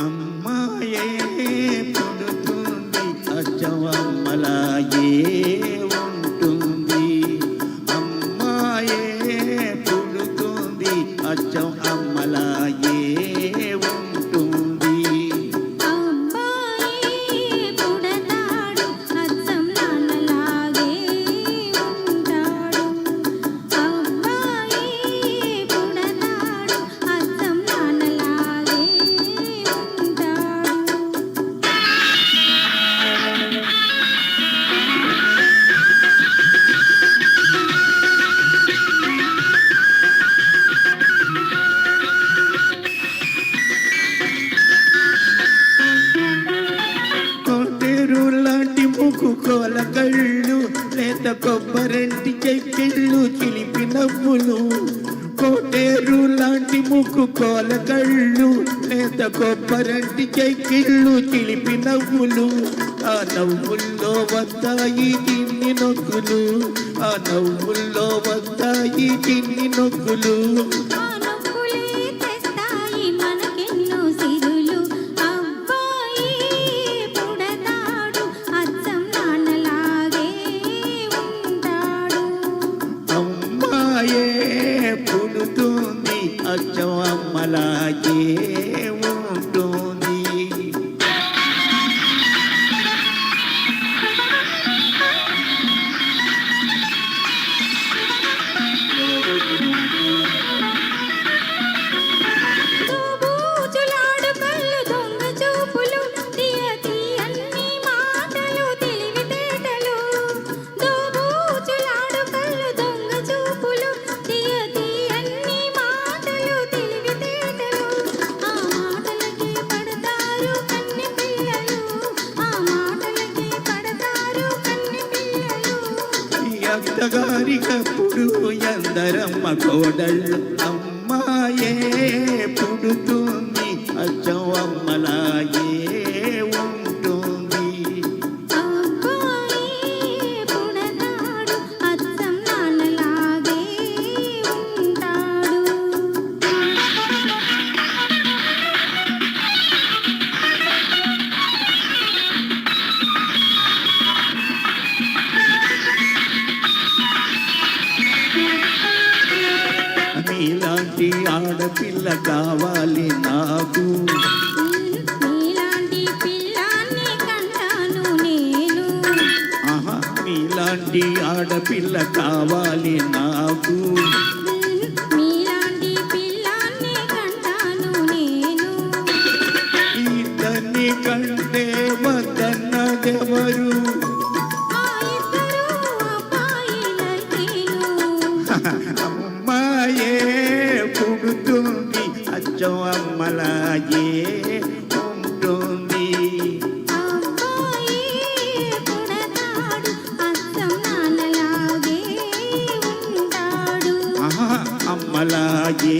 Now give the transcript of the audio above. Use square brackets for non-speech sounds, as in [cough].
అమ్మాయే పుడుతుంది అచ్చవమ్మలాగే కొబ్బరంటి చెక్కిళ్ళు చిలిపి నవ్వులు. కోటేరు లాంటి ముక్కు కోల కళ్ళు. లేత కొబ్బరంటి చెక్కిళ్ళు చిలిపి నవ్వులు. ఆ నవ్వుల్లో వస్తాయి చిన్ని నొక్కులు. ఆ నవ్వుల్లో వస్తాయి చిన్ని నొక్కులు. നമ്മളാകേ అత్తగారికప్పుడు ఎందరమ్మ కోడళ్ళు. అమ్మాయే పుడుతుంది అచ్చవమ్మలాయే ఆడపిల్ల కావాలి నాకు. నీలాంటి పిల్లాన్ని కంటాను నేను. ఆహా మీలాంటి ఆడపిల్ల కావాలి నాకు. నీలాంటి పిల్లాన్ని కంటాను నేను. ఇతన్ని కంటే వద్దన్నదెవరు ఆ ఇద్దరు అబ్బాయిలకేను [laughs] అచ్చం అమ్మలాగే ఉంటుంది అమ్మలాగే